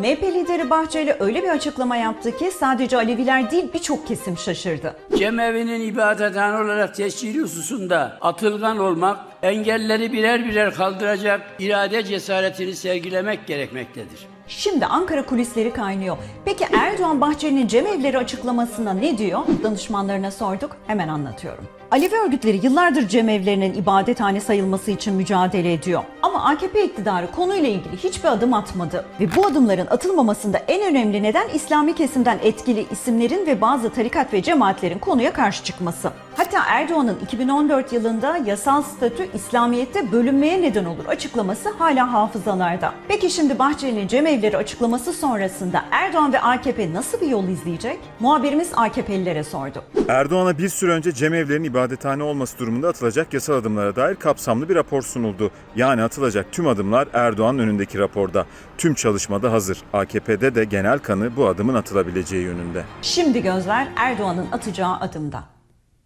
MHP lideri Bahçeli öyle bir açıklama yaptı ki sadece Aleviler değil birçok kesim şaşırdı. Cemevinin ibadethane olarak tescili hususunda atılgan olmak, engelleri birer birer kaldıracak irade cesaretini sergilemek gerekmektedir. Şimdi Ankara kulisleri kaynıyor. Peki Erdoğan Bahçeli'nin cemevleri açıklamasına ne diyor? Danışmanlarına sorduk, hemen anlatıyorum. Alevi örgütleri yıllardır cemevlerinin ibadethane sayılması için mücadele ediyor. AKP iktidarı konuyla ilgili hiçbir adım atmadı. Ve bu adımların atılmamasında en önemli neden İslami kesimden etkili isimlerin ve bazı tarikat ve cemaatlerin konuya karşı çıkması. Hatta Erdoğan'ın 2014 yılında yasal statü İslamiyet'te bölünmeye neden olur açıklaması hala hafızalarda. Peki şimdi Bahçeli'nin cemevleri açıklaması sonrasında Erdoğan ve AKP nasıl bir yol izleyecek? Muhabirimiz AKP'lilere sordu. Erdoğan'a bir süre önce cemevlerin ibadethane olması durumunda atılacak yasal adımlara dair kapsamlı bir rapor sunuldu. Yani atılacak tüm adımlar Erdoğan'ın önündeki raporda. Tüm çalışmada hazır. AKP'de de genel kanı bu adımın atılabileceği yönünde. Şimdi gözler Erdoğan'ın atacağı adımda.